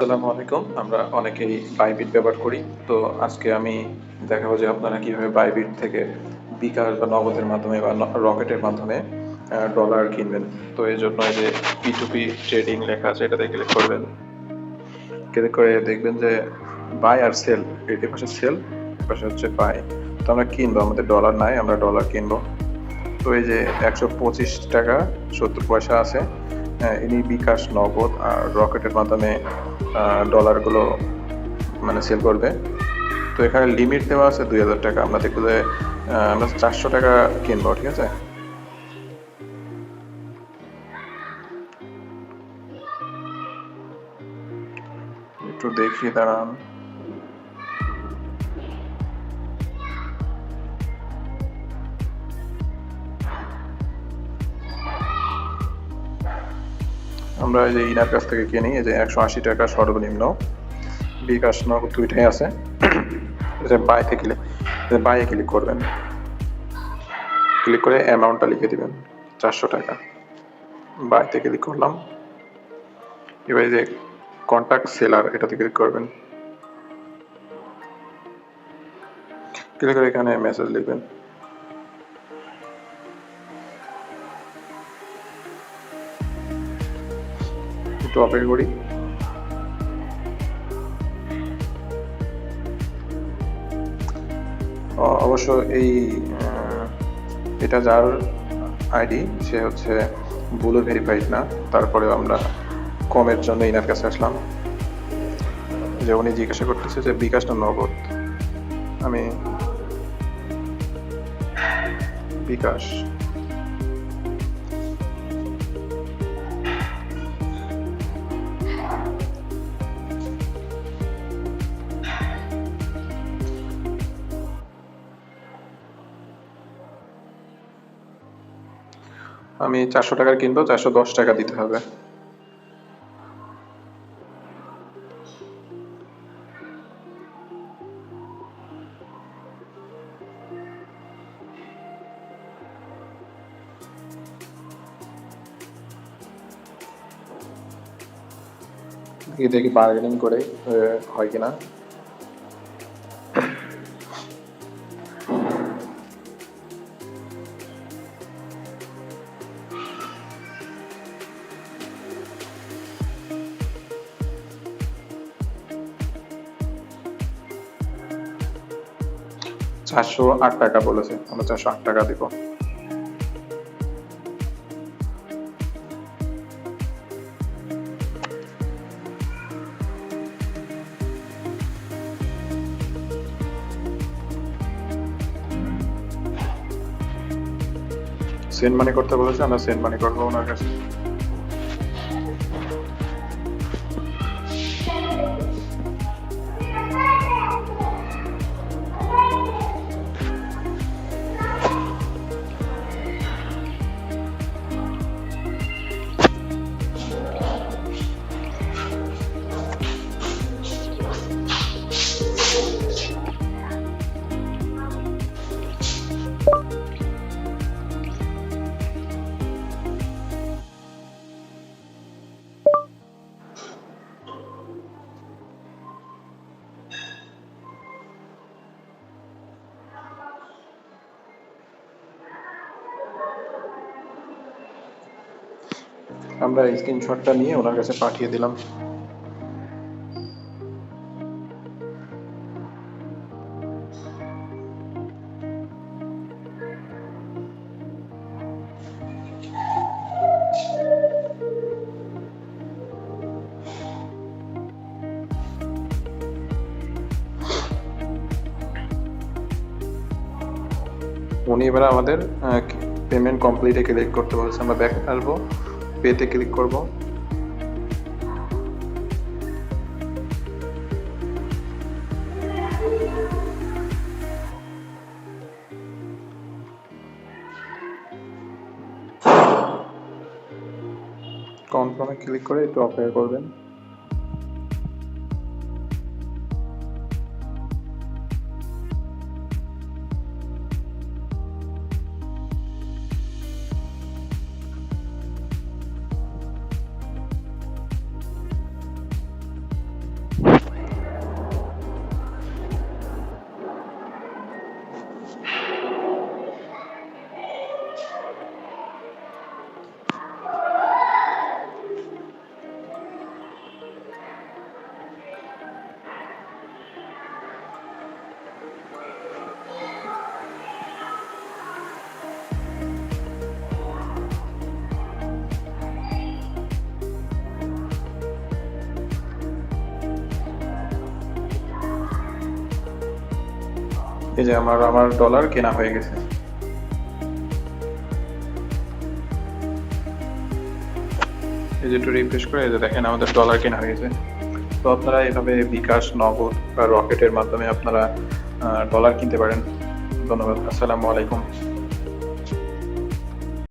আসসালামু আলাইকুম। আমরা অনেকেই বাইবিট ব্যবহার করি। তো আজকে আমি দেখাবো যে আপনারা কীভাবে বাইবিট থেকে বিকাশ বা নগদের মাধ্যমে বা রকেটের মাধ্যমে ডলার কিনবেন। তো এই জন্য যে পি টু পি ট্রেডিং লেখা আছে, এটাতে ক্লিক করবেন। ক্লিক করে দেখবেন যে বাই আর সেল এই পাশে সেল পাশে হচ্ছে বাই তো আমরা কিনবো, আমাদের ডলার নাই, আমরা ডলার কিনবো। তো এই যে একশো পঁচিশ টাকা, সত্তর পয়সা আছে। ইনি বিকাশ নগদ আর রকেটের মাধ্যমে ডলারগুলো মানে সেল করবে। তো এখানে লিমিট দেওয়া আছে দুই হাজার টাকা। আমরা দেখব যে আমরা চারশো টাকা কিনবো, ঠিক আছে? একটু দেখি, দাঁড়ান। আমরা এই যে ইনার কাছ থেকে কিনি, এই যে একশো আশি টাকা সর্বনিম্ন। বিকাশ নগদ দুইটাই আছে। যে বাইতে ক্লিক বাইয়ে ক্লিক করবেন। ক্লিক করে অ্যামাউন্টটা লিখে দিবেন, চারশো টাকা। বাইতে ক্লিক করলাম। এবার যে কন্ট্যাক্ট সেলার এটাতে ক্লিক করবেন। ক্লিক করে এখানে মেসেজ লিখবেন। একটু অপেক্ষা করি। অবশ্য এই এটা যার আইডি, সে হচ্ছে বুলো ভেরিফাইড না। তারপরেও আমরা কমের জন্য ইনার কাছে আসলাম। যে উনি জিজ্ঞাসা করতেছে যে, বিকাশ না নগদ। আমি, বিকাশ। আমি চারশো টাকার কিনবো চারশো দশ টাকা দিতে হবে। দেখি বার্গেনিং করে হয় কিনা। চারশো আট টাকা বলেছে। আমরা চারশো আট টাকা দিব। সেন্ড মানি করতে বলেছে, আমরা সেন্ড মানি করব ওনার কাছে। আমরা স্ক্রিনশটটা নিয়ে ওনার কাছে পাঠিয়ে দিলাম। উনি এবার আমাদের পেমেন্ট কমপ্লিটে ক্লিক করতে বলছে। আমরা ব্যাক আসব পেতে ক্লিক করব। কনফার্মে ক্লিক করে একটু অপেক্ষা করবেন। এই যে আমার আমার ডলার কেনা হয়ে গেছে। এই যে একটু রিফ্রেশ করে, এই যে দেখেন আমাদের ডলার কেনা হয়ে গেছে। তো আপনারা এভাবে বিকাশ, নগদ বা রকেটের মাধ্যমে আপনারা ডলার কিনতে পারেন। ধন্যবাদ। আসসালামু আলাইকুম।